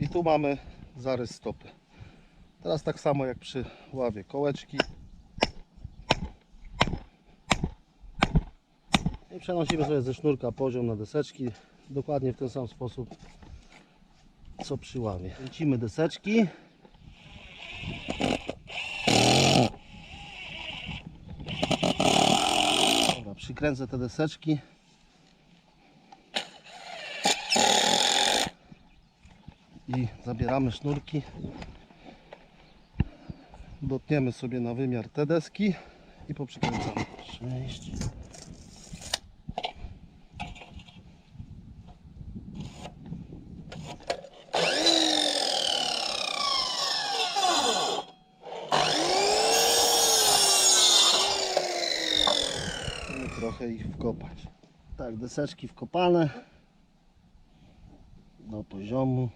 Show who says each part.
Speaker 1: I tu mamy zarys stopy. Teraz tak samo jak przy ławie kołeczki. I przenosimy sobie ze sznurka poziom na deseczki. Dokładnie w ten sam sposób co przy ławie. Kręcimy deseczki. Dobra, przykręcę te deseczki. I zabieramy sznurki. Dotniemy sobie na wymiar te deski i poprzykręcamy. 6. Musimy trochę ich wkopać. Tak, deseczki wkopane do poziomu.